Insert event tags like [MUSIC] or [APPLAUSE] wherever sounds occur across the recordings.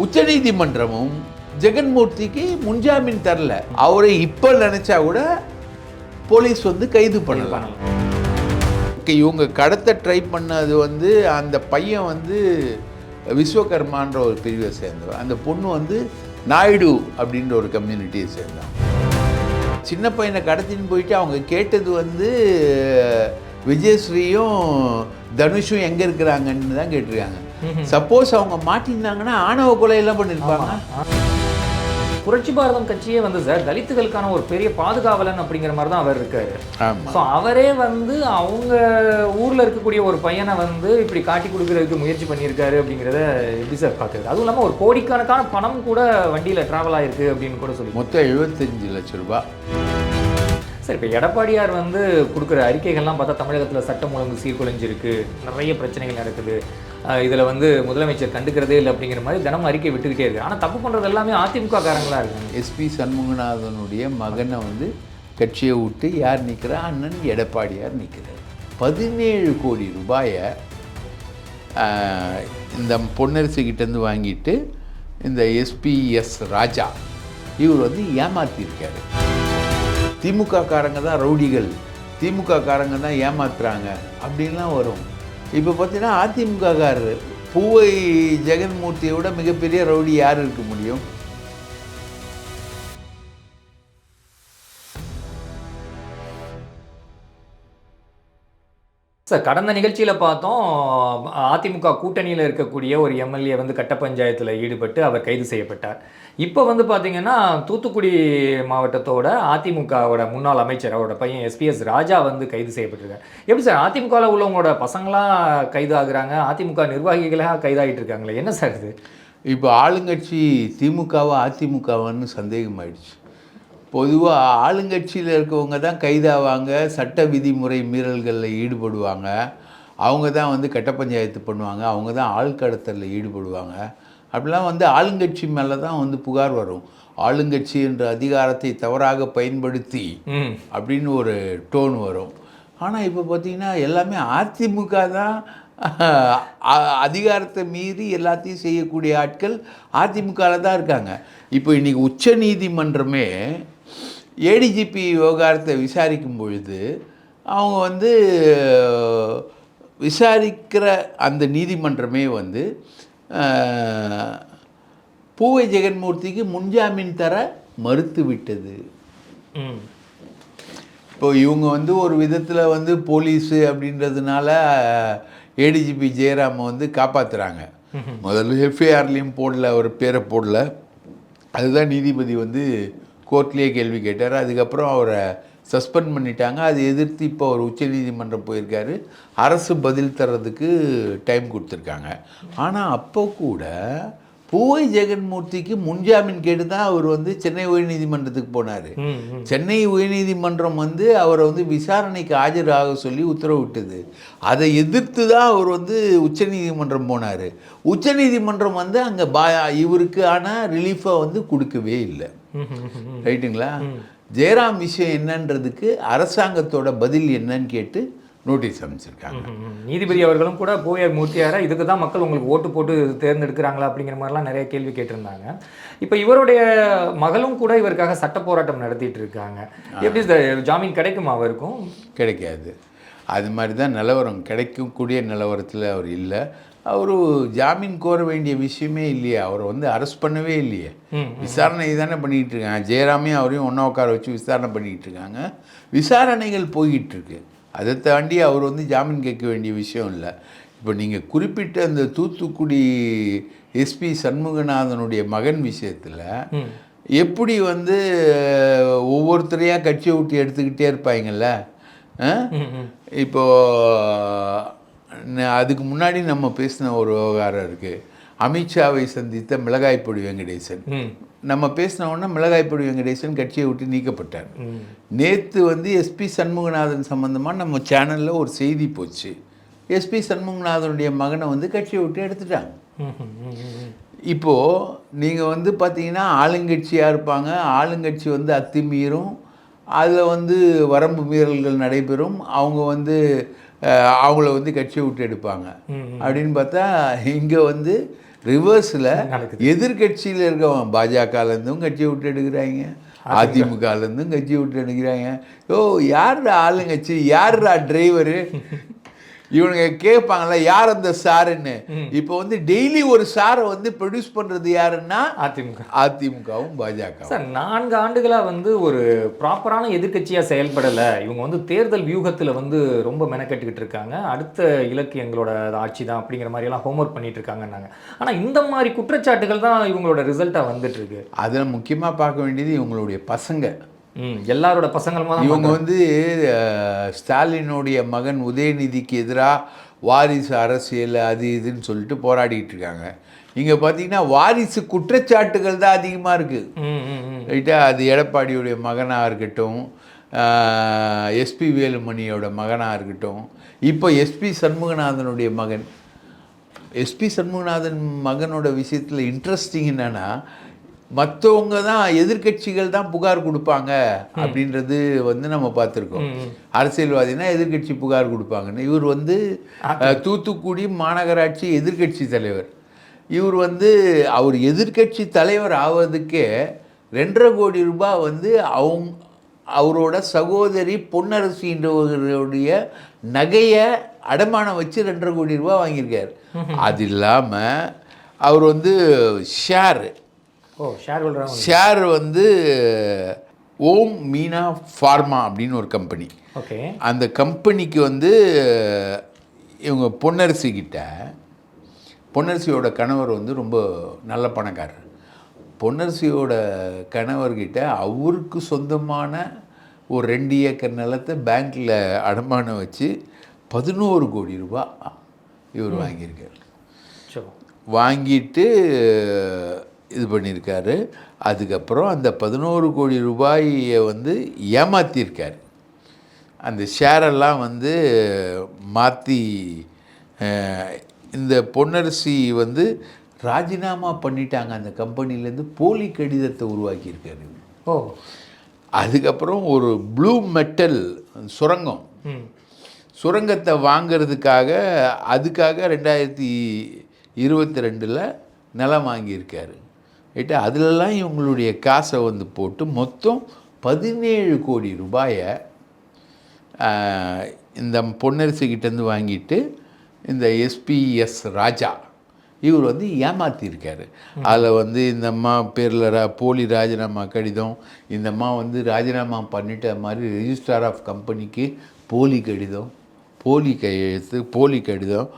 உச்சநீதிமன்றமும் ஜெகன்மூர்த்திக்கு முன்ஜாமீன் தரல. அவரை இப்போ நினைச்சா கூட போலீஸ் வந்து கைது பண்ணலாம். இவங்க கடத்த ட்ரை பண்ணது வந்து அந்த பையன் வந்து விஸ்வகர்மான்ற ஒரு பிரிவை சேர்ந்தவன். அந்த பொண்ணு வந்து நாயுடு அப்படின்ற ஒரு கம்யூனிட்டியை சேர்ந்தான் சின்ன பையனை கடத்தின்னு போயிட்டு அவங்க கேட்டது வந்து விஜயஸ்ரீயும் தனுஷும் எங்கே இருக்கிறாங்கன்னு தான் கேட்டிருக்காங்க. சப்போஸ் அவங்க மாட்டியிருந்தாங்கன்னா ஆணவ கொலையெல்லாம் பண்ணியிருப்பாங்க புரட்சி பாரதம் கட்சியே வந்து சார் தலித்துகளுக்கான ஒரு பெரிய பாதுகாவலன் அப்படிங்கிற மாதிரி தான் அவர் இருக்காரு. ஸோ அவரே வந்து அவங்க ஊர்ல இருக்கக்கூடிய ஒரு பையனை வந்து இப்படி காட்டி கொடுக்கறதுக்கு முயற்சி பண்ணியிருக்காரு அப்படிங்கிறத எப்படி சார் பார்க்குறது? அதுவும் இல்லாமல் ஒரு கோடிக்கணக்கான பணம் கூட வண்டியில் ட்ராவல் ஆயிருக்கு அப்படின்னு கூட சொல்லி. மொத்தம் எழுபத்தஞ்சு லட்ச ரூபாய் சார் இப்போ எடப்பாடியார் வந்து கொடுக்குற அறிக்கைகள்லாம் பார்த்தா தமிழகத்தில் சட்டம் ஒழுங்கு சீர்குலைஞ்சிருக்கு. நிறைய பிரச்சனைகள் நடக்குது. இதில் வந்து முதலமைச்சர் கண்டுக்கிறதே இல்லை அப்படிங்கிற மாதிரி தினமும் அறிக்கை விட்டுக்கிட்டே இருக்கு. ஆனால் தப்பு பண்ணுறது எல்லாமே அதிமுக காரங்களாக இருக்குது எஸ்பி சண்முகநாதனுடைய மகனை வந்து கட்சியை விட்டு யார் நிற்கிறா? அண்ணன் எடப்பாடியார் நிற்கிறார். பதினேழு கோடி ரூபாயை இந்த பொன்னரசுக்கிட்டேருந்து வாங்கிட்டு இந்த எஸ்பிஎஸ் ராஜா இவர் வந்து ஏமாத்தியிருக்காரு திமுக காரங்க தான் ரவுடிகள். திமுக காரங்க தான் ஏமாத்துறாங்க. அப்படின்லாம் வரும். இப்போ பார்த்தீங்கன்னா அதிமுக பூவை ஜெகன்மூர்த்தியை விட மிகப்பெரிய ரவுடி யார் இருக்க முடியும்? சார் கடந்த நிகழ்ச்சியில் பார்த்தோம் அதிமுக கூட்டணியில் இருக்கக்கூடிய ஒரு எம்எல்ஏ வந்து கட்ட பஞ்சாயத்தில் ஈடுபட்டு அவர் கைது செய்யப்பட்டார். இப்போ வந்து பார்த்தீங்கன்னா தூத்துக்குடி மாவட்டத்தோட அதிமுகவோட முன்னாள் அமைச்சர் அவரோட பையன் எஸ்பிஎஸ் ராஜா வந்து கைது செய்யப்பட்டிருக்காரு. எப்படி சார் அதிமுகவில் உள்ளவங்களோட பசங்களாம் கைது ஆகுறாங்க? அதிமுக நிர்வாகிகளாக கைதாகிட்டு இருக்காங்களே? என்ன சார் இது? இப்போ ஆளுங்கட்சி திமுகவா அதிமுகவான்னு சந்தேகமாயிடுச்சு பொதுவாக ஆளுங்கட்சியில் இருக்கவங்க தான் கைதாவாங்க சட்ட விதிமுறை மீறல்களில் ஈடுபடுவாங்க. அவங்க தான் வந்து கட்ட பஞ்சாயத்து பண்ணுவாங்க. அவங்க தான் ஆள்கடத்தலில் ஈடுபடுவாங்க. அப்படிலாம் வந்து ஆளுங்கட்சி மேலே தான் வந்து புகார் வரும். ஆளுங்கட்சி என்ற அதிகாரத்தை தவறாக பயன்படுத்தி அப்படின்னு ஒரு டோன் வரும். ஆனால் இப்போ பார்த்தீங்கன்னா எல்லாமே அதிமுக தான் அதிகாரத்தை மீறி எல்லாத்தையும் செய்யக்கூடிய ஆட்கள் அதிமுகவில் தான் இருக்காங்க. இப்போ இன்றைக்கி உச்ச நீதிமன்றமே ஏடிஜிபி விவகாரத்தை விசாரிக்கும் பொழுது அவங்க வந்து விசாரிக்கிற அந்த நீதிமன்றமே வந்து பூவை ஜெகன்மூர்த்திக்கு முன்ஜாமீன் தர மறுத்து விட்டது. இப்போ இவங்க வந்து ஒரு விதத்தில் வந்து போலீஸு அப்படின்றதுனால ஏடிஜிபி ஜெயராமை வந்து காப்பாற்றுறாங்க முதல்ல எஃப்ஐஆர்லேயும் போடல அவர் பேரை போடல. அதுதான் நீதிபதி வந்து கோர்ட்லேயே கேள்வி கேட்டார். அதுக்கப்புறம் அவரை சஸ்பெண்ட் பண்ணிட்டாங்க. அதை எதிர்த்து இப்போ அவர் உச்சநீதிமன்றம் போயிருக்காரு. அரசு பதில் தர்றதுக்கு டைம் கொடுத்துருக்காங்க. ஆனால் அப்போ கூட பூவை ஜெகன்மூர்த்திக்கு முன்ஜாமீன் கேட்டு தான் அவர் வந்து சென்னை உயர்நீதிமன்றத்துக்கு போனார். சென்னை உயர்நீதிமன்றம் வந்து அவரை வந்து விசாரணைக்கு ஆஜராக சொல்லி உத்தரவிட்டது. அதை எதிர்த்து தான் அவர் வந்து உச்சநீதிமன்றம் போனார். உச்சநீதிமன்றம் வந்து அங்கே பா இவருக்கு ஆனால் ரிலீஃபை வந்து கொடுக்கவே இல்லை. ரைட்டுங்களா? ஜெயராம் விஷயம் என்னன்றதுக்கு அரசாங்கத்தோட பதில் என்னன்னு கேட்டு நோட்டீஸ் அமைச்சிருக்காங்க. நீதிபதி அவர்களும் கூட போயர் மூர்த்தியார இதுக்கு தான் மக்கள் உங்களுக்கு ஓட்டு போட்டு தேர்ந்தெடுக்கிறாங்களா அப்படிங்கிற மாதிரிலாம் நிறைய கேள்வி கேட்டிருந்தாங்க. இப்போ இவருடைய மகளும் கூட இவருக்காக சட்ட போராட்டம் நடத்திட்டு இருக்காங்க. எப்படி ஜாமீன் கிடைக்குமா அவருக்கும்? கிடைக்காது. அது மாதிரி தான் நிலவரம் கிடைக்கக்கூடிய நிலவரத்தில் அவர் இல்லை. அவர் ஜாமீன் கோர வேண்டிய விஷயமே இல்லையே. அவரை வந்து அரெஸ்ட் பண்ணவே இல்லையே. விசாரணை தானே பண்ணிகிட்டு இருக்காங்க. ஜெயராமையும் அவரையும் ஒன்றா உட்கார வச்சு விசாரணை பண்ணிக்கிட்டு இருக்காங்க. விசாரணைகள் போய்கிட்டு இருக்கு. அதை தாண்டி அவர் வந்து ஜாமீன் கேட்க வேண்டிய விஷயம் இல்லை. இப்போ நீங்கள் குறிப்பிட்ட அந்த தூத்துக்குடி எஸ்பி சண்முகநாதனுடைய மகன் விஷயத்தில் எப்படி வந்து ஒவ்வொருத்தரையாக கட்சியை விட்டு எடுத்துக்கிட்டே இருப்பாங்கல்ல? ஆ? அதுக்கு முன்னாடி நம்ம பேசின ஒரு விவகாரம் இருக்குது அமித்ஷாவை சந்தித்த மிளகாய்ப்பொடி வெங்கடேசன். நம்ம பேசின உடனே மிளகாய்ப்பொடி வெங்கடேசன் கட்சியை விட்டு நீக்கப்பட்டார். நேற்று வந்து எஸ்பி சண்முகநாதன் சம்மந்தமாக நம்ம சேனலில் ஒரு செய்தி போச்சு. எஸ்பி சண்முகநாதனுடைய மகனை வந்து கட்சியை விட்டு எடுத்துட்டாங்க. இப்போது நீங்கள் வந்து பார்த்தீங்கன்னா ஆளுங்கட்சியாக இருப்பாங்க. ஆளுங்கட்சி வந்து அத்துமீறும். அதில் வந்து வரம்பு மீறல்கள் நடைபெறும். அவங்க வந்து அவங்கள வந்து கட்சியை விட்டு எடுப்பாங்க. அப்படின்னு பார்த்தா இங்கே வந்து ரிவர்ஸில் எதிர்கட்சியில் இருக்கவன் பாஜகலேருந்தும் கட்சியை விட்டு எடுக்கிறாங்க. அதிமுகலேருந்தும் கட்சியை விட்டு எடுக்கிறாங்க. ஓ யாருடா ஆளுங்கட்சி? யாருடா டிரைவரு இவனுங்க கேட்பாங்கல்ல யார் அந்த சாருன்னு? இப்போ வந்து டெய்லி ஒரு சாரை வந்து ப்ரொடியூஸ் பண்ணுறது யாருன்னா? அதிமுக. அதிமுகவும் பாஜகவும். சார் நான்கு ஆண்டுகளா வந்து ஒரு ப்ராப்பரான எதிர்க்கட்சியா செயல்படல. இவங்க வந்து தேர்தல் வியூகத்துல வந்து ரொம்ப மெனக்கெட்டுக்கிட்டு இருக்காங்க. அடுத்த இலக்கு எங்களோட ஆட்சி தான் அப்படிங்கிற மாதிரி எல்லாம் ஹோம்ஒர்க் பண்ணிட்டு இருக்காங்கன்னாங்க. ஆனா இந்த மாதிரி குற்றச்சாட்டுகள் தான் இவங்களோட ரிசல்ட்டா வந்துட்டு இருக்கு. அதில் முக்கியமாக பார்க்க வேண்டியது இவங்களுடைய பசங்க. எல்லாரோட பசங்களுமா இவங்க வந்து ஸ்டாலினுடைய மகன் உதயநிதிக்கு எதிராக வாரிசு அரசியல் அது இதுன்னு சொல்லிட்டு போராடிட்டு இருக்காங்க. இங்கே பார்த்தீங்கன்னா வாரிசு குற்றச்சாட்டுகள் தான் அதிகமாக இருக்குது. ரைட்டா? அது எடப்பாடியுடைய மகனாக இருக்கட்டும் எஸ்பி வேலுமணியோட மகனாக இருக்கட்டும். இப்போ எஸ்பி சண்முகநாதனுடைய மகன். எஸ்பி சண்முகநாதன் மகனோட விஷயத்தில் இன்ட்ரெஸ்டிங் என்னன்னா மற்றவங்க தான் எதிர்க்கட்சிகள் தான் புகார் கொடுப்பாங்க அப்படின்றது வந்து நம்ம பார்த்துருக்கோம். அரசியல்வாதினா எதிர்க்கட்சி புகார் கொடுப்பாங்கன்னு. இவர் வந்து தூத்துக்குடி மாநகராட்சி எதிர்க்கட்சி தலைவர். இவர் வந்து அவர் எதிர்க்கட்சி தலைவர் ஆவதுக்கே ரெண்டரை கோடி ரூபாய் வந்து அவங்க அவரோட சகோதரி பொன்னரசின்றவர்களுடைய நகையை அடமானம் வச்சு ரெண்டரை கோடி ரூபாய் வாங்கியிருக்கார். அது இல்லாமல் அவர் வந்து ஷேர். ஷேர் வந்து ஓம் மீனா ஃபார்மா அப்படின்னு ஒரு கம்பெனி ஓகே. அந்த கம்பெனிக்கு வந்து இவங்க பொன்னரசி கிட்ட பொன்னரசியோட கணவர் வந்து ரொம்ப நல்ல பணக்காரர். பொன்னரசியோட கணவர்கிட்ட அவருக்கு சொந்தமான ஒரு ரெண்டு ஏக்கர் நிலத்தை பேங்க்கில் அடமானம் வச்சு பதினோரு கோடி ரூபாய் இவர் வாங்கியிருக்கார். வாங்கிட்டு இது பண்ணியிருக்காரு. அதுக்கப்புறம் அந்த பதினோரு கோடி ரூபாயை வந்து ஏமாத்தியிருக்காரு. அந்த ஷேரெல்லாம் வந்து மாற்றி இந்த பொன்னரசி வந்து ராஜினாமா பண்ணிட்டாங்க. அந்த கம்பெனிலேருந்து போலி கடிதத்தை உருவாக்கியிருக்காரு ஓ. அதுக்கப்புறம் ஒரு ப்ளூ மெட்டல் சுரங்கம். சுரங்கத்தை வாங்கிறதுக்காக அதுக்காக ரெண்டாயிரத்தி இருபத்தி ரெண்டில் நிலம் வாங்கியிருக்காரு. ரைட்டா அதிலெல்லாம் இவங்களுடைய காசை வந்து போட்டு மொத்தம் பதினேழு கோடி ரூபாயை இந்த பொன்னரசி கிட்டேருந்து வாங்கிட்டு இந்த எஸ்பிஎஸ் ராஜா இவர் வந்து ஏமாத்தியிருக்காரு அதில் வந்து இந்த அம்மா பேரில் ரா போலி ராஜினாமா கடிதம் இந்த அம்மா வந்து ராஜினாமா பண்ணிட்ட மாதிரி ரெஜிஸ்ட்ரார் ஆஃப் கம்பெனிக்கு போலி கடிதம் போலி கையெழுத்து போலி கடிதம்.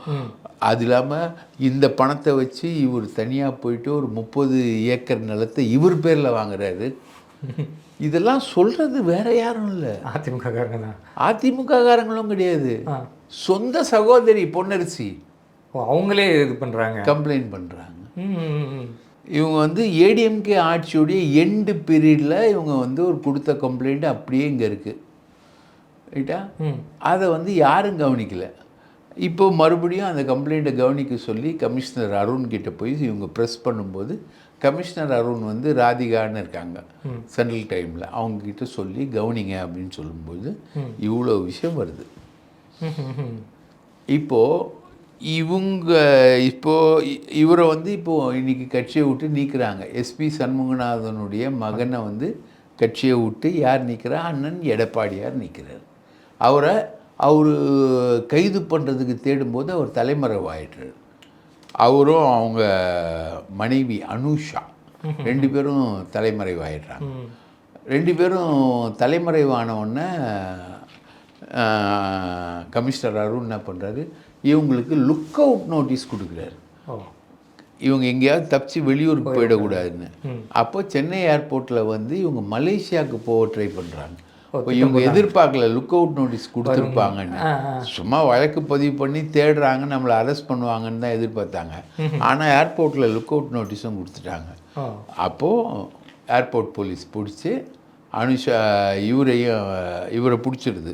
அது இல்லாமல் இந்த பணத்தை வச்சு இவர் தனியாக போயிட்டு ஒரு முப்பது ஏக்கர் நிலத்தை இவர் பேரில் வாங்குறாரு. இதெல்லாம் சொல்கிறது வேற யாரும் இல்லை. அதிமுக காரங்க தான் அதிமுககாரங்களும் கிடையாது. சொந்த சகோதரி பொன்னரசி. அவங்களே இது பண்றாங்க. கம்ப்ளைண்ட் பண்ணுறாங்க. இவங்க வந்து ஏடிஎம்கே ஆட்சியுடைய எண்டு பீரியடில் இவங்க வந்து ஒரு கொடுத்த கம்ப்ளைண்ட் அப்படியே இங்கே இருக்குது ரைட்டா? அதை வந்து யாரும் கவனிக்கல. இப்போ மறுபடியும் அந்த கம்ப்ளைண்ட்டை கவனிக்க சொல்லி கமிஷனர் அருண் கிட்ட போய் இவங்க ப்ரெஸ் பண்ணும்போது கமிஷனர் அருண் வந்து ராதிகான்னு இருக்காங்க. சென்ட்ரல் டைமில் அவங்க கிட்ட சொல்லி கவனிங்க அப்படின்னு சொல்லும்போது இவ்வளோ விஷயம் வருது. இப்போது இவங்க இப்போ இ- இவரை வந்து இப்போது இன்னைக்கு கட்சியை விட்டு நீக்குறாங்க. எஸ்பி சண்முகநாதனுடைய மகனை வந்து கட்சியை விட்டு யார் நிற்கிறா அண்ணன் எடப்பாடியார் நிற்கிறார் அவரை அவர் கைது பண்ணுறதுக்கு தேடும்போது அவர் தலைமறைவாயிட்டார். அவரும் அவங்க மனைவி அனுஷா ரெண்டு பேரும் தலைமறைவாயிடுறாங்க. ரெண்டு பேரும் தலைமறைவான உடனே கமிஷனர் அருண் என்ன பண்ணுறாரு இவங்களுக்கு லுக் அவுட் நோட்டீஸ் கொடுக்குறாரு. இவங்க எங்கேயாவது தப்பிச்சு வெளியூருக்கு போயிடக்கூடாதுன்னு. அப்போ சென்னை ஏர்போர்ட்டில் வந்து இவங்க மலேசியாவுக்கு போக ட்ரை பண்ணுறாங்க இவங்க எதிர்பார்க்கல லுக் அவுட் நோட்டீஸ் கொடுத்துருப்பாங்கன்னு. சும்மா வழக்கு பதிவு பண்ணி தேடுறாங்க நம்மளை அரெஸ்ட் பண்ணுவாங்கன்னு தான் எதிர்பார்த்தாங்க. ஆனால் ஏர்போர்ட்டில் லுக் அவுட் நோட்டீஸும் கொடுத்துட்டாங்க. அப்போது ஏர்போர்ட் போலீஸ் பிடிச்சி அனுஷா இவரையும் இவரை பிடிச்சிருது.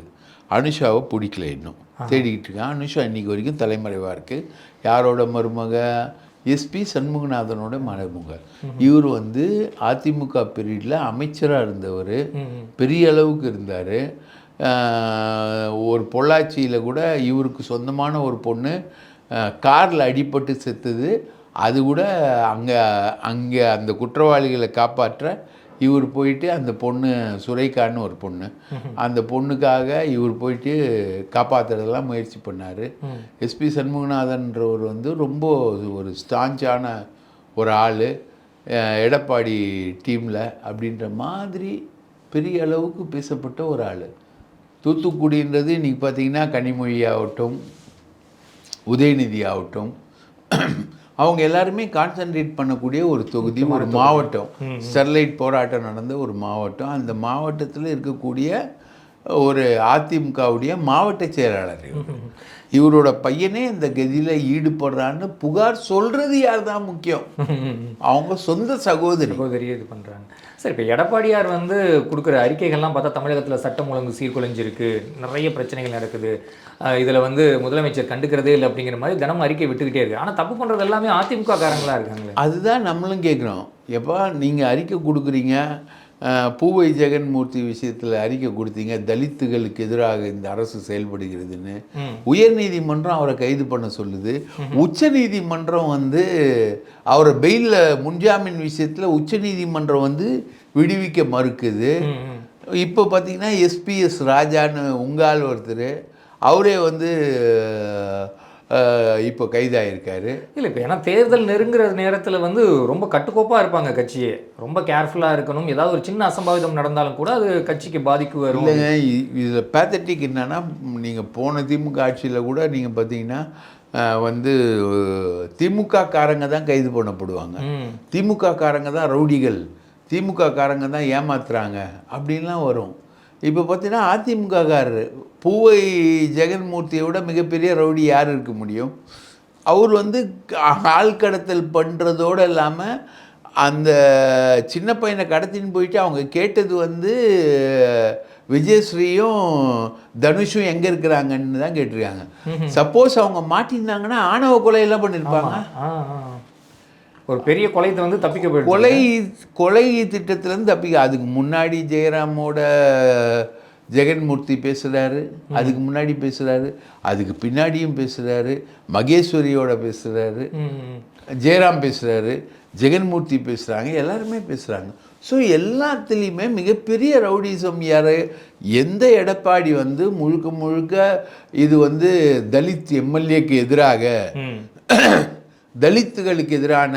அனுஷாவை பிடிக்கல இன்னும். தேடிக்கிட்டு இருக்கான். அனுஷா இன்னைக்கு வரைக்கும் தலைமறைவாக இருக்குது யாரோட மருமக எஸ்பி சண்முகநாதனோட மறைமுக. இவர் வந்து அதிமுக பீரியடில் அமைச்சராக இருந்தவர். பெரிய அளவுக்கு இருந்தார். ஒரு பொள்ளாச்சியில் கூட இவருக்கு சொந்தமான ஒரு பொண்ணு காரில் அடிபட்டு செத்துது. அது கூட அங்கே அங்கே அந்த குற்றவாளிகளை காப்பாற்ற இவர் போயிட்டு அந்த பொண்ணு சுரேகான்னு ஒரு பொண்ணு. அந்த பொண்ணுக்காக இவர் போயிட்டு காப்பாற்றுறதெல்லாம் முயற்சி பண்ணார். எஸ்பி சண்முகநாதன்றவர் வந்து ரொம்ப ஒரு ஸ்டாஞ்சான ஒரு ஆள். எடப்பாடி டீமில் அப்படின்ற மாதிரி பெரிய அளவுக்கு பேசப்பட்ட ஒரு ஆள். தூத்துக்குடின்றது இன்றைக்கி பார்த்தீங்கன்னா கனிமொழி ஆகட்டும் உதயநிதி ஆகட்டும் அவங்க எல்லாருமே கான்சென்ட்ரேட் பண்ணக்கூடிய ஒரு தொகுதி ஒரு மாவட்டம். ஸ்டெர்லைட் போராட்டம் நடந்த ஒரு மாவட்டம். அந்த மாவட்டத்தில் இருக்கக்கூடிய ஒரு அதிமுகவுடைய மாவட்ட செயலாளர் இவர். இவரோட பையனே இந்த கதியில் ஈடுபடுறான்னு புகார் சொல்றது யார் தான் முக்கியம் அவங்க சொந்த சகோதரி. சகோதரி இது பண்ணுறாங்க சரி இப்போ எடப்பாடியார் வந்து கொடுக்குற அறிக்கைகள்லாம் பார்த்தா தமிழகத்தில் சட்டம் ஒழுங்கு சீர்குலைஞ்சிருக்கு நிறைய பிரச்சனைகள் நடக்குது. இதில் வந்து முதலமைச்சர் கண்டுக்கிறதே இல்லை அப்படிங்கிற மாதிரி தினமும் அறிக்கை விட்டுக்கிட்டே இருக்கு. ஆனால் தப்பு பண்ணுறது எல்லாமே அதிமுக காரங்களாக இருக்காங்களே. அதுதான் நம்மளும் கேட்குறோம் எப்போ நீங்கள் அறிக்கை கொடுக்குறீங்க பூவை ஜெகன்மூர்த்தி விஷயத்தில் அறிக்கை கொடுத்தீங்க. தலித்துகளுக்கு எதிராக இந்த அரசு செயல்படுகிறதுன்னு. உயர்நீதிமன்றம் அவரை கைது பண்ண சொல்லுது. உச்சநீதிமன்றம் வந்து அவரை பெயிலில் முன்ஜாமீன் விஷயத்தில் உச்சநீதிமன்றம் வந்து விடுவிக்க மறுக்குது. இப்போ பார்த்தீங்கன்னா எஸ்பிஎஸ் ராஜான்னு உங்கால் ஒருத்தர். அவரே வந்து இப்போ கைதாயிருக்காரு. இல்லை இப்போ ஏன்னா தேர்தல் நெருங்குற நேரத்தில் வந்து ரொம்ப கட்டுக்கோப்பாக இருப்பாங்க கட்சியே. ரொம்ப கேர்ஃபுல்லாக இருக்கணும். ஏதாவது ஒரு சின்ன அசம்பாவிதம் நடந்தாலும் கூட அது கட்சிக்கு பாதிக்கு வரும். இல்லைங்க இதில் பேத்தட்டிக் என்னன்னா நீங்கள் போன திமுக ஆட்சியில் கூட நீங்கள் பார்த்தீங்கன்னா வந்து திமுக காரங்க தான் கைது பண்ணப்படுவாங்க. திமுக காரங்க தான் ரவுடிகள். திமுக காரங்க தான் ஏமாத்துறாங்க. அப்படின்லாம் வரும். இப்போ பார்த்தீங்கன்னா அதிமுக காரர் பூவை ஜெகன்மூர்த்தியை விட மிகப்பெரிய ரவுடி யார் இருக்க முடியும்? அவர் வந்து ஆள் கடத்தல் பண்ணுறதோடு இல்லாமல் அந்த சின்ன பையனை கடத்தின்னு போயிட்டு அவங்க கேட்டது வந்து விஜயஸ்ரீயும் தனுஷும் எங்கே இருக்கிறாங்கன்னு தான் கேட்டிருக்காங்க. சப்போஸ் அவங்க மாட்டியிருந்தாங்கன்னா ஆணவ கொலையெல்லாம் பண்ணியிருப்பாங்க. ஒரு பெரிய கொலைத்தை வந்து தப்பிக்க போயிடுச்சு. கொலை கொலை திட்டத்திலேருந்து தப்பிக்க அதுக்கு முன்னாடி ஜெயராமோட ஜெகன்மூர்த்தி பேசுகிறாரு அதுக்கு முன்னாடி பேசுகிறாரு அதுக்கு பின்னாடியும் பேசுகிறாரு மகேஸ்வரியோட பேசுகிறாரு. ஜெயராம் பேசுகிறாரு ஜெகன்மூர்த்தி பேசுகிறாங்க எல்லாருமே பேசுகிறாங்க ஸோ எல்லாத்துலேயுமே மிகப்பெரிய ரவுடிசம் யார்? எந்த எடப்பாடி வந்து முழுக்க முழுக்க இது வந்து தலித் எம்எல்ஏக்கு எதிராக [COUGHS] தலித்துகளுக்கு எதிரான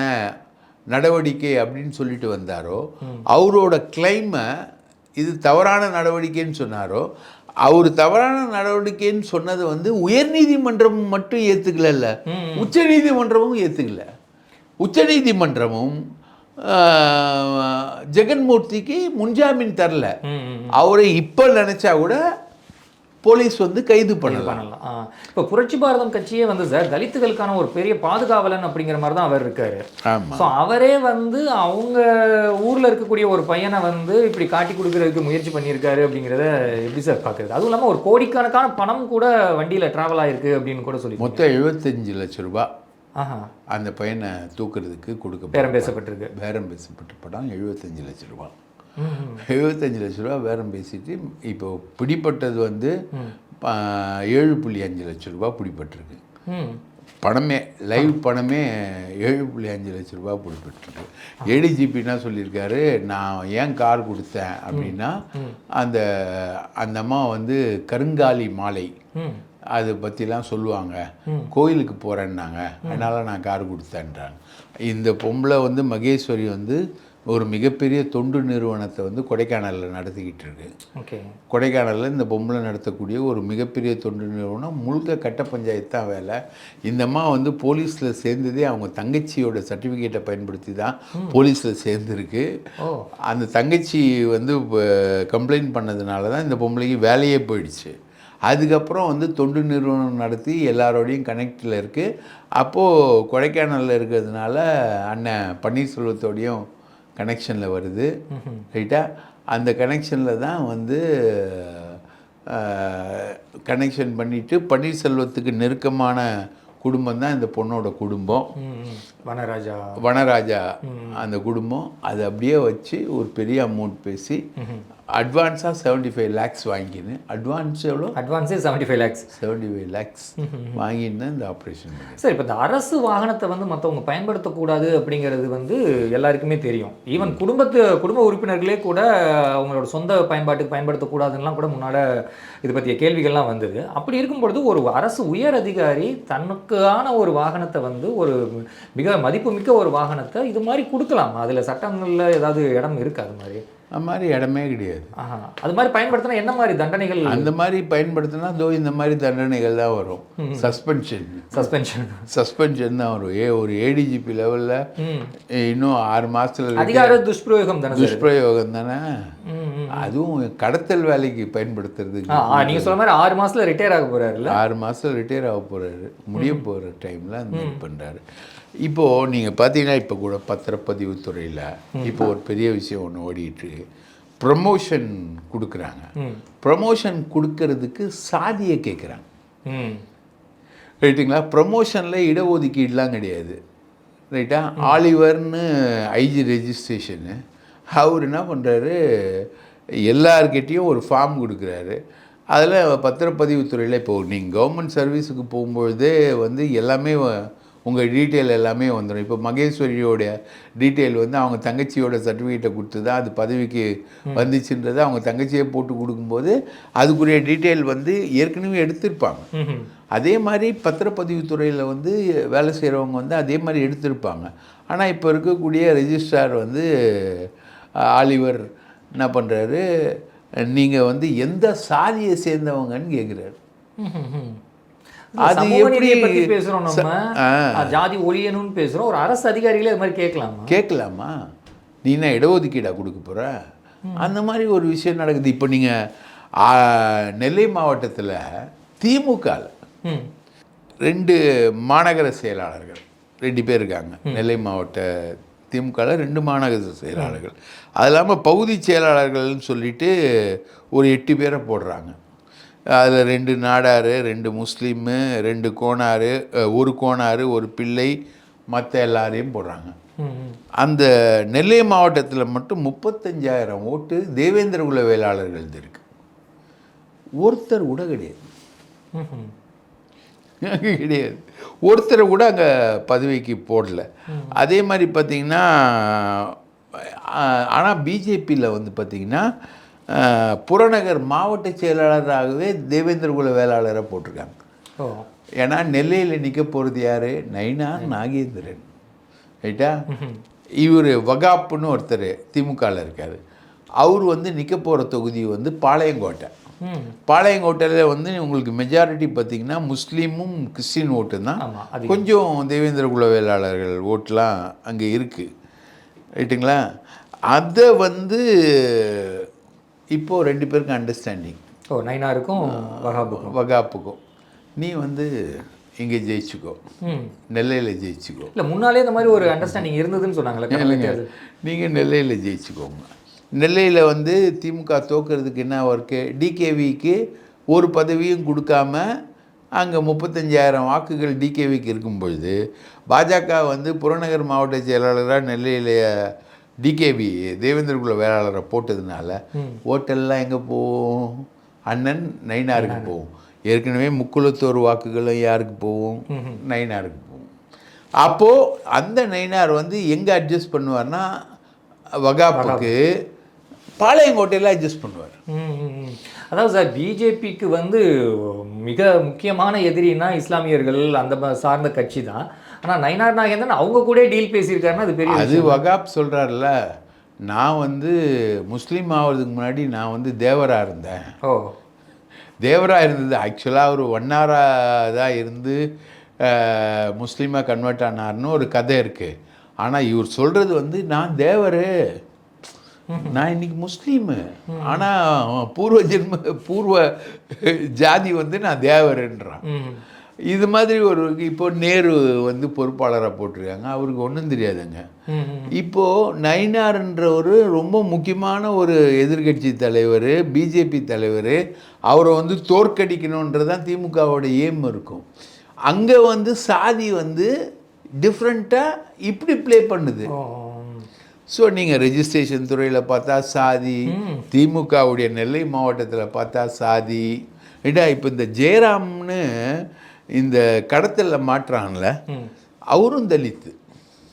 நடவடிக்கை அப்படின்னு சொல்லிட்டு வந்தாரோ அவரோட கிளைமை இது தவறான நடவடிக்கைன்னு சொன்னாரோ அவர் தவறான நடவடிக்கைன்னு சொன்னது வந்து உயர்நீதிமன்றம் மட்டும் ஏற்றுக்கல உச்சநீதிமன்றமும் ஏற்றுக்கல உச்சநீதிமன்றமும் ஜெகன்மூர்த்திக்கு முன்ஜாமீன் தரல. அவரை இப்போ நினச்சா கூட போலீஸ் வந்து கைது பண்ணலாம். பண்ணலாம். இப்போ புரட்சி பாரதம் கட்சியே வந்து சார் தலித்துகளுக்கான ஒரு பெரிய பாதுகாவலன் அப்படிங்கிற மாதிரி தான் அவர் இருக்காரு. ஸோ அவரே வந்து அவங்க ஊர்ல இருக்கக்கூடிய ஒரு பையனை வந்து இப்படி காட்டி கொடுக்கறதுக்கு முயற்சி பண்ணியிருக்காரு அப்படிங்கிறத எப்படி சார் பார்க்குறது அதுவும் இல்லாமல் ஒரு கோடிக்கணக்கான பணம் கூட வண்டியில டிராவல் ஆயிருக்கு அப்படின்னு கூட சொல்லி மொத்தம் எழுபத்தஞ்சு லட்ச ரூபாய் ஆஹா. அந்த பையனை தூக்குறதுக்கு கொடுக்க பேரம் பேசப்பட்டிருக்கு. பேரம் பேசப்பட்ட படம் எழுபத்தஞ்சு லட்ச ரூபா. ம், ம். எழுபத்தஞ்சு லட்ச ரூபா பேரம் பேசிட்டு இப்போ பிடிப்பட்டது வந்து ஏழு புள்ளி அஞ்சு லட்ச ரூபா பிடிப்பட்டிருக்கு ம். பணமே லைவ் பணமே ஏழு புள்ளி அஞ்சு லட்ச ரூபா பிடிப்பட்டிருக்கு ஏடிஜிபி என்ன சொல்லியிருக்காரு நான் ஏன் கார் கொடுத்தேன்? அப்படின்னா அந்த அந்த அம்மா வந்து கருங்காலி மாலை. அதை பற்றிலாம் சொல்லுவாங்க. கோயிலுக்கு போகிறேன்னாங்க அதனால் நான் கார் கொடுத்தேன்றாங்க. இந்த பொம்பளை வந்து மகேஸ்வரி வந்து ஒரு மிகப்பெரிய தொண்டு நிறுவனத்தை வந்து கொடைக்கானலில் நடத்திக்கிட்டு இருக்கு. ஓகே. கொடைக்கானலில் இந்த பொம்பளை நடத்தக்கூடிய ஒரு மிகப்பெரிய தொண்டு நிறுவனம் முழுக்க கட்ட பஞ்சாயத்து தான் வேலை. இந்த அம்மா வந்து போலீஸில் சேர்ந்ததே அவங்க தங்கச்சியோட சர்டிஃபிகேட்டை பயன்படுத்தி தான் போலீஸில் சேர்ந்துருக்கு. அந்த தங்கச்சி வந்து கம்ப்ளைண்ட் பண்ணதுனால தான் இந்த பொம்பளைக்கு வேலையே போயிடுச்சு. அதுக்கப்புறம் வந்து தொண்டு நிறுவனம் நடத்தி எல்லாரோடையும் கனெக்டில் இருக்குது அப்போது கொடைக்கானலில் இருக்கிறதுனால அண்ணன் பன்னீர்செல்வத்தோடையும் கனெக்ஷனில் வருது ரைட்டா அந்த கனெக்ஷனில் தான் வந்து கனெக்ஷன் பண்ணிவிட்டு பன்னீர்செல்வத்துக்கு நெருக்கமான குடும்பம் தான் இந்த பொண்ணோட குடும்பம். வனராஜா. வனராஜா அந்த குடும்பம். அதை அப்படியே வச்சு ஒரு பெரிய அமௌண்ட் பேசி அட்வான்ஸாக செவன்டி ஃபைவ் லேக்ஸ் வாங்கின்னு அட்வான்ஸ் எவ்வளோ? அட்வான்ஸே seventy five lakhs seventy five lakhs வாங்கின்னு தான் இந்த ஆப்ரேஷன் சார் இப்போ இந்த அரசு வாகனத்தை வந்து மற்றவங்க பயன்படுத்தக்கூடாது அப்படிங்கிறது வந்து எல்லாருக்குமே தெரியும். ஈவன் குடும்பத்து குடும்ப உறுப்பினர்களே கூட அவங்களோட சொந்த பயன்பாட்டுக்கு பயன்படுத்தக்கூடாதுன்னெலாம் கூட முன்னாடி இது பற்றிய கேள்விகள்லாம் வந்தது. அப்படி இருக்கும் பொழுது ஒரு அரசு உயர் அதிகாரி தனக்கான ஒரு வாகனத்தை வந்து ஒரு மிக மதிப்புமிக்க ஒரு வாகனத்தை இது மாதிரி கொடுக்கலாம். அதில் சட்டங்களில் ஏதாவது இடம் இருக்கு அது மாதிரி? அந்த மாதிரி இடமே கிடையாது. அது மாதிரி பயன்படுத்தினா என்ன மாதிரி தண்டனைகள்? அந்த மாதிரி பயன்படுத்தினா தோ இந்த மாதிரி தண்டனைகள் தான் வரும். சஸ்பென்ஷன் சஸ்பென்ஷன் சஸ்பென்ஷன் தான் வரும். ஏ ஒரு ஏடிஜிபி லெவலில் இன்னும் ஆறு மாதத்தில் அதிகார துஷ்பிரயோகம் தானே துஷ்பிரயோகம் தானே. அதுவும் கடத்தல் வேலைக்கு பயன்படுத்துறதுக்கு ஆ, ஆ, நீங்க சொல்ற மாதிரி ஆறு மாசத்துல ரிட்டையர் ஆக போறாருல்ல? ஆறு மாதம் ரிட்டையர் ஆக போகிறாரு முடிய போகிற டைமில் அந்த மாதிரி பண்ணுறாரு இப்போது நீங்கள் பார்த்தீங்கன்னா இப்போ கூட பத்திரப்பதிவுத் துறையில் இப்போ ஒரு பெரிய விஷயம் ஒன்று ஓடிட்டு ப்ரமோஷன் கொடுக்குறாங்க. ப்ரமோஷன் கொடுக்கறதுக்கு சாதியை கேட்குறாங்க ரைட்டுங்களா ப்ரமோஷனில் இடஒதுக்கீடுலாம் கிடையாது. ரைட்டா? ஆலிவர்னு ஐஜி ரெஜிஸ்ட்ரேஷனு. அவர் என்ன பண்ணுறாரு எல்லார்கிட்டேயும் ஒரு ஃபார்ம் கொடுக்குறாரு. அதில் பத்திரப்பதிவுத்துறையில் இப்போ நீங்கள் கவர்மெண்ட் சர்வீஸுக்கு போகும்பொழுதே வந்து எல்லாமே உங்கள் டீட்டெயில் எல்லாமே வந்துடும் இப்போ மகேஸ்வரியோடைய டீட்டெயில் வந்து அவங்க தங்கச்சியோட சர்டிஃபிகேட்டை கொடுத்து தான் அது பதவிக்கு வந்துச்சுன்றதை அவங்க தங்கச்சியை போட்டு கொடுக்கும்போது அதுக்குரிய டீட்டெயில் வந்து ஏற்கனவே எடுத்திருப்பாங்க. அதே மாதிரி பத்திரப்பதிவுத்துறையில் வந்து வேலை செய்கிறவங்க வந்து அதே மாதிரி எடுத்திருப்பாங்க. ஆனால் இப்போ இருக்கக்கூடிய ரெஜிஸ்ட்ரார் வந்து ஆலிவர் என்ன பண்ணுறாரு நீங்கள் வந்து எந்த சாதியை சேர்ந்தவங்கன்னு கேட்குறாரு. அது எப்படி பத்தி பேசுறோம் நம்ம? ஜாதி ஒழியணும்னு பேசுறோம். ஒரு அரசு அதிகாரிகளே இது மாதிரி கேட்கலாமா? கேட்கலாமா? நீ என்ன இடஒதுக்கீடா கொடுக்க போகிற அந்த மாதிரி ஒரு விஷயம் நடக்குது. இப்போ நீங்கள் நெல்லை மாவட்டத்தில் திமுகவில் ம். ரெண்டு மாநகர செயலாளர்கள் ரெண்டு பேர் இருக்காங்க. நெல்லை மாவட்ட திமுகவில் ரெண்டு மாநகர செயலாளர்கள். அது இல்லாமல் பகுதி செயலாளர்கள்னு சொல்லிட்டு ஒரு எட்டு பேரை போடுறாங்க. அதில் ரெண்டு நாடார் ரெண்டு முஸ்லீமு ரெண்டு கோணாறு ஒரு கோணாறு ஒரு பிள்ளை மற்ற எல்லாரையும் போடுறாங்க. அந்த நெல்லை மாவட்டத்தில் மட்டும் முப்பத்தஞ்சாயிரம் ஓட்டு தேவேந்திர குல வேளாளர்கள் இருக்கு ஒருத்தர் கூட கிடையாது. கிடையாது. ஒருத்தரை கூட அங்கே பதவிக்கு போடல. அதே மாதிரி பார்த்தீங்கன்னா ஆனால் பிஜேபியில் வந்து பார்த்தீங்கன்னா புறநகர் மாவட்ட செயலாளராகவே தேவேந்திர குல வேளாளரை போட்டிருக்காங்க. ஏன்னா நெல்லையில் நிற்க போகிறது யார்? நைனா நாகேந்திரன். ரைட்டா? இவர் வகாப்புன்னு ஒருத்தர் திமுகவில் இருக்கார். அவர் வந்து நிற்க போகிற தொகுதி வந்து பாளையங்கோட்டை. பாளையங்கோட்டையில் வந்து உங்களுக்கு மெஜாரிட்டி பார்த்தீங்கன்னா முஸ்லீமும் கிறிஸ்டின் ஓட்டு தான் கொஞ்சம் தேவேந்திர குல வேளாளர்கள் ஓட்டுலாம் அங்கே இருக்குது ரைட்டுங்களா? அதை வந்து இப்போது ரெண்டு பேருக்கும் அண்டர்ஸ்டாண்டிங் ஓ நைனாருக்கும் வகாபுக்கும். வகாப்புக்கும் நீ வந்து இங்கே ஜெயிச்சுக்கோ. நெல்லையில் ஜெயிச்சுக்கோ. இல்ல முன்னாலே இந்த மாதிரி ஒரு அண்டர்ஸ்டாண்டிங் இருந்ததுன்னு சொன்னாங்களே இல்லைங்க. நீங்கள் நெல்லையில் ஜெயிச்சுக்கோங்க. நெல்லையில் வந்து திமுக தோக்கிறதுக்கு என்ன ஒர்க்கு டிகேவிக்கு ஒரு பதவியும் கொடுக்காம அங்கே முப்பத்தஞ்சாயிரம் வாக்குகள் டிகேவிக்கு இருக்கும் பொழுது பாஜக வந்து புறநகர் மாவட்ட செயலாளராக நெல்லையில் டிகேவி தேவேந்திர குல வேளாளரை போட்டதுனால ஓட்டெல்லாம் எங்கே போகும் அண்ணன் நைனாருக்கு போகும் ஏற்கனவே முக்குளத்தோர் வாக்குகளும் யாருக்கு போகும் நைனாருக்கு போகும் அப்போது அந்த நைனார் வந்து எங்கே அட்ஜஸ்ட் பண்ணுவார்னா வகாப்புக்கு பாளையங்கோட்டையில் அட்ஜஸ்ட் பண்ணுவார். அதாவது சார் பிஜேபிக்கு வந்து மிக முக்கியமான எதிரினா இஸ்லாமியர்கள் அந்த சார்ந்த கட்சி தான். ஆனால் நயினார் நாகேந்திரன் அவங்க கூட டீல் பேசியிருக்காருன்னா அது பெரிய அது வகாப் சொல்கிறார்ல நான் வந்து முஸ்லீம் ஆகிறதுக்கு முன்னாடி நான் வந்து தேவரா இருந்தேன். ஓ. தேவரா இருந்தது. ஆக்சுவலாக அவர் ஒன்னாரா தான் இருந்து முஸ்லீமாக கன்வெர்ட் ஆனார்னு ஒரு கதை இருக்குது ஆனால் இவர் சொல்கிறது வந்து நான் தேவரு. நான் இன்னைக்கு முஸ்லீமு. ஆனால் பூர்வ ஜென்ம பூர்வ ஜாதி வந்து நான் தேவருன்றான். இது மாதிரி ஒரு இப்போ நேரு வந்து பொறுப்பாளராக போட்டிருக்காங்க. அவருக்கு ஒன்றும் தெரியாதுங்க. ம், ம். இப்போ நயினார்ன்ற ஒரு ரொம்ப முக்கியமான ஒரு எதிர்க்கட்சி தலைவர் பிஜேபி தலைவர். அவரை வந்து தோற்கடிக்கணுன்றது தான் திமுகவோட ஏம் இருக்கும். அங்கே வந்து சாதி வந்து டிஃப்ரெண்ட்டாக இப்படி ப்ளே பண்ணுது. ஸோ நீங்கள் ரெஜிஸ்ட்ரேஷன் துறையில் பார்த்தா சாதி திமுகவுடைய நெல்லை மாவட்டத்தில் பார்த்தா சாதி. ஏடா இப்போ இந்த ஜெயராம்னு இந்த கடத்தலில் மாட்டுறாங்கல்ல ம். அவரும் தலித்து.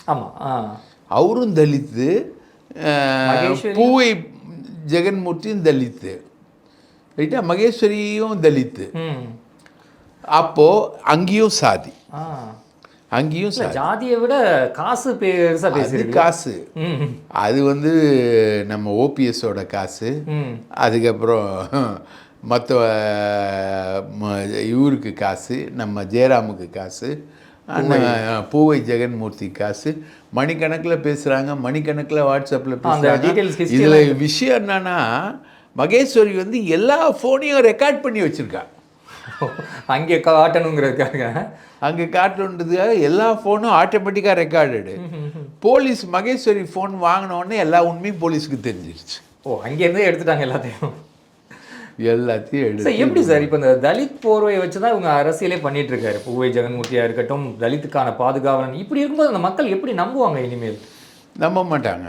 ஆமாம் அவரும் தலித்து? பூவை ஜெகன்மூர்த்தியும் தலித்து. ரைட்டா? மகேஸ்வரியும் தலித்து. அப்போது அங்கேயும் சாதி. அங்கேயும் ஜாதியை விட காசு பெருசா அது பேசியிருக்கு காசு. அது வந்து நம்ம ஓபிஎஸோட காசு. அதுக்கப்புறம் மற்ற இவருக்கு காசு நம்ம ஜெயராமுக்கு காசு பூவை. ஜெகன்மூர்த்தி காசு மணிக்கணக்கில் பேசுகிறாங்க மணிக்கணக்கில் வாட்ஸ்அப்பில் பேசுகிறாங்க இதில் விஷயம் என்னன்னா மகேஸ்வரி வந்து எல்லா ஃபோனையும் ரெக்கார்ட் பண்ணி வச்சுருக்கா. அங்கே காட்டணுங்கிறதுக்காக அங்கே காட்டுன்றதுக்காக எல்லா ஃபோனும் ஆட்டோமேட்டிக்காக ரெக்கார்டடு போலீஸ் மகேஸ்வரி ஃபோன் உடனே எல்லா உண்மையும் போலீஸுக்கு தெரிஞ்சிருச்சு. ஓ அங்கேருந்தே எடுத்துட்டாங்க எல்லாத்தையும். எல்லாத்தையும் எடுத்து எப்படி சார் இப்போ இந்த தலித் போர்வையை வச்சு தான் இவங்க அரசியலே பண்ணிட்டு இருக்காரு பூவை ஜெகன்மூர்த்தியா இருக்கட்டும் தலித்துக்கான பாதுகாவலன். இப்படி இருக்கும்போது அந்த மக்கள் எப்படி நம்புவாங்க இனிமேல்? நம்ப மாட்டாங்க.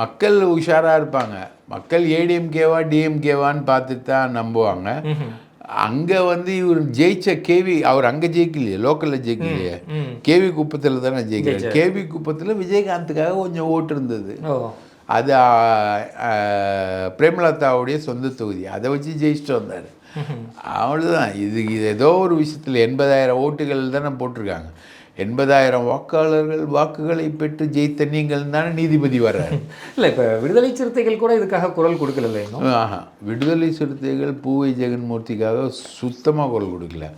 மக்கள் உஷாராக இருப்பாங்க. மக்கள் ஏடிஎம்கேவா டிஎம்கேவான்னு பார்த்துட்டு தான் நம்புவாங்க அங்கே வந்து இவர் ஜெயிச்ச கேவி அவர் அங்கே ஜெயிக்கலையே லோக்கலில் ஜெயிக்கலையே. கேவி குப்பத்தில் தானே ஜெயிக்கிறார். கேவி குப்பத்தில் விஜயகாந்துக்காக கொஞ்சம் ஓட்டு இருந்தது. அது பிரேமலதாவுடைய சொந்த தொகுதி. அதை வச்சு ஜெயிச்சுட்டு வந்தார். அவ்வளோதான் இது இது ஏதோ ஒரு விஷயத்தில் எண்பதாயிரம் ஓட்டுகள் தானே போட்டிருக்காங்க. எண்பதாயிரம் வாக்காளர்கள் வாக்குகளை பெற்று ஜெயித்த நீங்கள் தானே நீதிபதி வர்றாரு. இல்லை இப்போ விடுதலை சிறுத்தைகள் கூட இதுக்காக குரல் கொடுக்கல ஆஹா. விடுதலை சிறுத்தைகள் பூவை ஜெகன்மூர்த்திக்காக சுத்தமாக குரல் கொடுக்கல.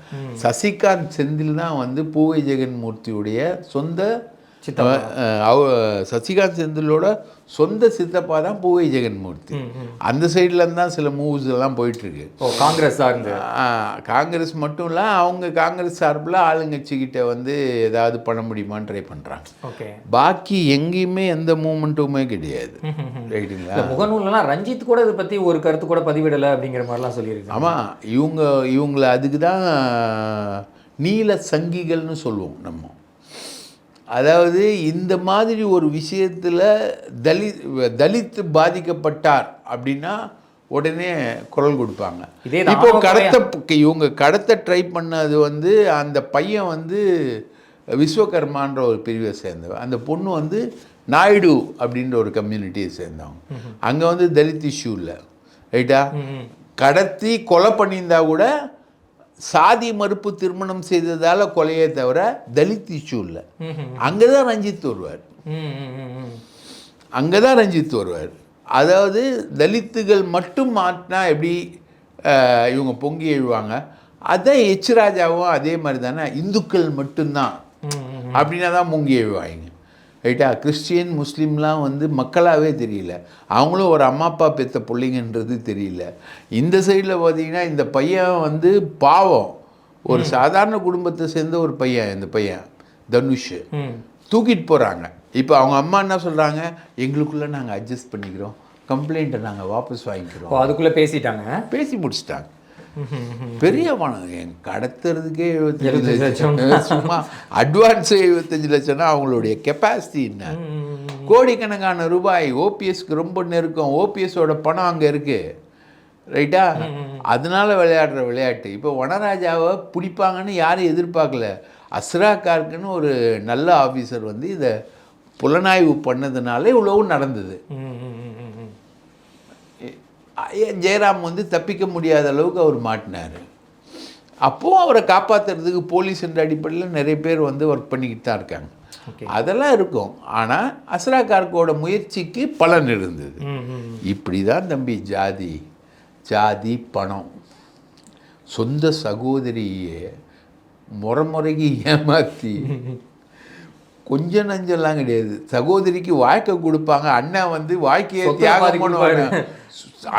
சசிகாந்த் செந்தில் தான் வந்து பூவை ஜெகன்மூர்த்தியுடைய சொந்த அவ சசிகாந்த் செந்திலோட சொந்த சித்தப்பா தான் பூவை ஜெகன்மூர்த்தி. அந்த சைட்ல இருந்து தான் சில மூவ்ஸ் எல்லாம் போயிட்டுருக்கு. காங்கிரஸ் சார்ந்து. காங்கிரஸ் மட்டும் இல்லை அவங்க காங்கிரஸ் சார்பில் ஆளுங்கட்சிக்கிட்ட வந்து ஏதாவது பண்ண முடியுமான்னு ட்ரை பண்ணுறாங்க ஓகே. பாக்கி எங்கேயுமே எந்த மூமெண்ட்டுமே கிடையாது. ரைட்டுங்களா? முகநூல்லாம் ரஞ்சித் கூட இதை பத்தி ஒரு கருத்து கூட பதிவிடலை அப்படிங்கிற மாதிரிலாம் சொல்லியிருக்காங்க. ஆமாம் இவங்க இவங்கள அதுக்கு தான் நீல சங்கிகள்னு சொல்லுவோம் நம்ம. அதாவது இந்த மாதிரி ஒரு விஷயத்தில் தலித் தலித் பாதிக்கப்பட்டார் அப்படின்னா உடனே குரல் கொடுப்பாங்க. இப்போ கடத்த இவங்க கடத்த ட்ரை பண்ணது வந்து அந்த பையன் வந்து விஸ்வகர்மான்ற ஒரு பிரிவை சேர்ந்தவன். அந்த பொண்ணு வந்து நாயுடு அப்படின்ற ஒரு கம்யூனிட்டியை சேர்ந்தவங்க அங்கே வந்து தலித் இஷ்யூ இல்லை. ரைட்டா? கடத்தி கொலை பண்ணியிருந்தா கூட சாதி மறுப்பு திருமணம் செய்ததால கொலையே தவிர தலித் இஷ்யூ இல்லை. அங்கே தான் ரஞ்சித் வருவார். அங்கே தான் ரஞ்சித் வருவார். அதாவது தலித்துகள் மட்டும் மாட்டினா எப்படி இவங்க பொங்கி எழுவாங்க? அதான் எச் ராஜாவும் அதே மாதிரி தானே இந்துக்கள் மட்டும்தான். அப்படின்னா தான் பொங்கி எழுவாங்க. ரைட்டா கிறிஸ்டியன் முஸ்லீம்லாம் வந்து மக்களாகவே தெரியல. அவங்களும் ஒரு அம்மா அப்பா பெத்த பிள்ளைங்கன்றது தெரியல. இந்த சைடில் பார்த்தீங்கன்னா இந்த பையன் வந்து பாவம். ஒரு சாதாரண குடும்பத்தை சேர்ந்த ஒரு பையன் இந்த பையன் தனுஷ். தூக்கிட்டு போகிறாங்க இப்போ அவங்க அம்மா என்ன சொல்கிறாங்க எங்களுக்குள்ளே நாங்கள் அட்ஜஸ்ட் பண்ணிக்கிறோம். கம்ப்ளைண்ட்டை நாங்கள் வாபஸ் வாங்கிக்கிறோம். அதுக்குள்ள பேசிட்டாங்க? பேசி முடிச்சிட்டாங்க. பெரிய பணம் என் கடத்துறதுக்கே எழுபத்தஞ்சு லட்சம். சும்மா அட்வான்ஸ் எழுபத்தஞ்சு லட்சம்னா அவங்களுடைய கெப்பாசிட்டி என்ன. கோடிக்கணக்கான ரூபாய் ஓபிஎஸ்க்கு ரொம்ப நெருக்கம். ஓபிஎஸோட பணம் அங்கே இருக்கு. ரைட்டா? அதனால விளையாடுற விளையாட்டு. இப்போ வனராஜாவை பிடிப்பாங்கன்னு யாரும் எதிர்பார்க்கல. அஸ்ரா கார்க்குன்னு ஒரு நல்ல ஆஃபீஸர் வந்து இதை புலனாய்வு பண்ணதுனால இவ்வளவு நடந்தது. ஜெயராம் வந்து தப்பிக்க முடியாத அளவுக்கு அவர் மாட்டினார். அப்போது அவரை காப்பாற்றுறதுக்கு போலீஸ் என்ற அடிப்படையில் நிறைய பேர் வந்து ஒர்க் பண்ணிக்கிட்டு தான் இருக்காங்க. அதெல்லாம் இருக்கும். ஆனால் அஸ்ரா கார்க்கோட முயற்சிக்கு பலன் இருந்தது. இப்படி தான் தம்பி ஜாதி ஜாதி பணம். சொந்த சகோதரியை முறை முறைக்கு ஏமாற்றி கொஞ்சம் நஞ்செல்லாம் கிடையாது. சகோதரிக்கு வாழ்க்கை கொடுப்பாங்க. அண்ணன் வந்து வாழ்க்கையை தியாகம் பண்ணுவாங்க.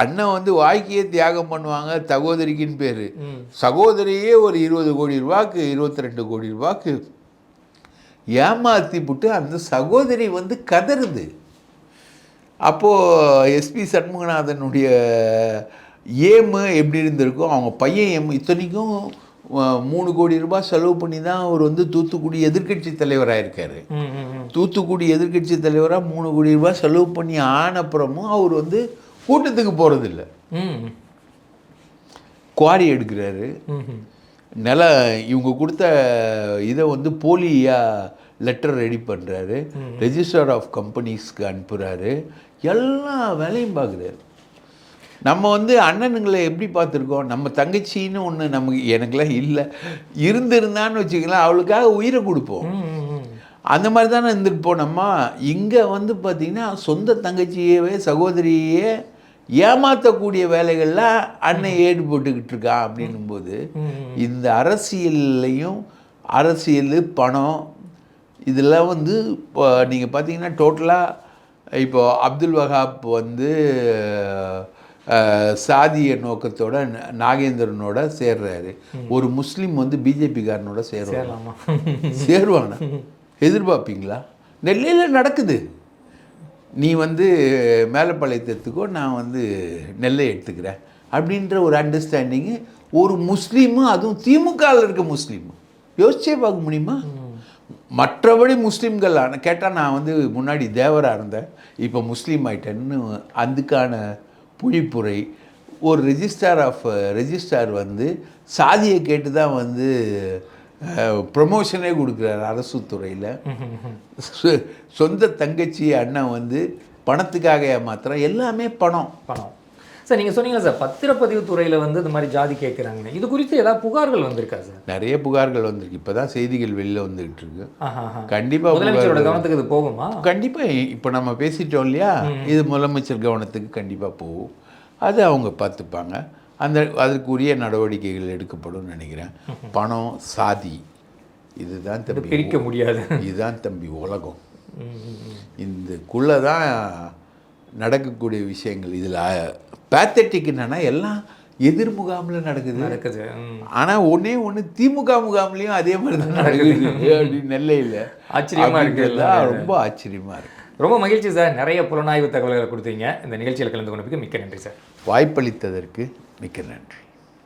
அண்ணன் வந்து வாழ்க்கையை தியாகம் பண்ணுவாங்க சகோதரிக்குன்னு பேர். சகோதரியே ஒரு இருபது கோடி ரூபாய்க்கு இருபத்தி ரெண்டு கோடி ரூபாய்க்கு ஏமாத்தி புட்டு அந்த சகோதரி வந்து கதறுது அப்போது எஸ்பி சண்முகநாதனுடைய ஏமு எப்படி இருந்திருக்கும் அவங்க பையன் ஏம் இத்தனைக்கும் மூணு கோடி ரூபாய் செலவு பண்ணி தான் அவர் வந்து தூத்துக்குடி எதிர்க்கட்சி தலைவராக இருக்காரு. தூத்துக்குடி எதிர்க்கட்சி தலைவராக மூணு கோடி ரூபாய் செலவு பண்ணி ஆனப்புறமும் அவர் வந்து கூட்டத்துக்கு போகிறதில்ல ம், குவாரி எடுக்கிறாரு. நில இவங்க கொடுத்த இதை வந்து போலியாக லெட்டர் ரெடி பண்ணுறாரு ரெஜிஸ்டர் ஆஃப் கம்பெனிஸ்க்கு அனுப்புகிறாரு எல்லா வேலையும் பார்க்குறாரு நம்ம வந்து அண்ணனுங்களை எப்படி பார்த்துருக்கோம்? நம்ம தங்கச்சின்னு ஒன்று நமக்கு எனக்குலாம் இல்லை. இருந்திருந்தான்னு வச்சுக்கலாம் அவளுக்காக உயிரை கொடுப்போம். அந்த மாதிரி தானே இருந்துருப்போம் நம்ம இங்கே வந்து பார்த்திங்கன்னா சொந்த தங்கச்சியவே சகோதரியையே ஏமாற்றக்கூடிய வேலைகளில் அண்ணன் ஈடுபட்டுக்கிட்டு இருக்கான் அப்படின்னும்போது இந்த அரசியல்லையும் அரசியல் பணம் இதெல்லாம் வந்து இப்போ நீங்கள் பார்த்தீங்கன்னா டோட்டலாக இப்போ அப்துல் வஹாப் வந்து சாதிய நோக்கத்தோட நாகேந்திரனோட சேர்றாரு. ஒரு முஸ்லீம் வந்து பிஜேபிக்காரனோட சேருவாங்க. சேருவானா எதிர்பார்ப்பீங்களா? நெல்லையில் நடக்குது. நீ வந்து மேலப்பாளையத்துக்கோ நான் வந்து நெல்லை எடுத்துக்கிறேன். அப்படின்ற ஒரு அண்டர்ஸ்டாண்டிங்கு ஒரு முஸ்லீமும் அதுவும் திமுகவில் இருக்க முஸ்லீம். யோசிச்சே பார்க்க முடியுமா? மற்றபடி முஸ்லீம்கள் ஆன கேட்டால் நான் வந்து முன்னாடி தேவராக இருந்தேன். இப்போ முஸ்லீம் ஆயிட்டேன்னு அதுக்கான புழிப்புரை ஒரு ரெஜிஸ்டார் ஆஃப் ரெஜிஸ்டார் வந்து சாதியை கேட்டு தான் வந்து ப்ரமோஷனே கொடுக்குறாரு அரசு துறையில். சொந்த தங்கச்சி அண்ணன் வந்து பணத்துக்காக ஏமாத்துறான் எல்லாமே பணம். பணம். சார் நீங்கள் சொன்னீங்களா சார் பத்திரப்பதிவு துறையில் வந்து இந்த மாதிரி ஜாதி கேட்குறாங்கன்னு இது குறித்து ஏதாவது புகார்கள் வந்திருக்கா சார்? நிறைய புகார்கள் வந்திருக்கு. இப்போ தான் செய்திகள் வெளில வந்துகிட்டு இருக்கு. கண்டிப்பாக முதலமைச்சரோட கவனத்துக்கு இது போகுமா? கண்டிப்பாக இப்போ நம்ம பேசிட்டோம் இல்லையா? இது முதலமைச்சர் கவனத்துக்கு கண்டிப்பாக போகும். அது அவங்க பார்த்துப்பாங்க. அந்த அதற்குரிய நடவடிக்கைகள் எடுக்கப்படும் நினைக்கிறேன். பணம் சாதி இதுதான் தம்பி பிரிக்க முடியாது. இதுதான் தம்பி உலகம். இந்தக்குள்ளே தான் நடக்கக்கூடிய விஷயங்கள் இதில் பேத்தட்டிக் என்னன்னா எல்லாம் எதிர் முகாமில் நடக்குது நடக்குது. ஆனால் ஒண்ணே ஒன்று திமுக முகாம்லேயும் அதே மாதிரி தான் நடக்குது. அப்படி நெல்லையில். ஆச்சரியமா இருக்கு அப்படின்றதுதான் ரொம்ப ஆச்சரியமாக இருக்கு. ரொம்ப மகிழ்ச்சி சார். நிறைய புலனாய்வு தகவல்களை கொடுத்தீங்க. இந்த நிகழ்ச்சியில் கலந்து கொண்டதுக்கு மிக்க நன்றி சார். வாய்ப்பளித்ததற்கு மிக்க நன்றி.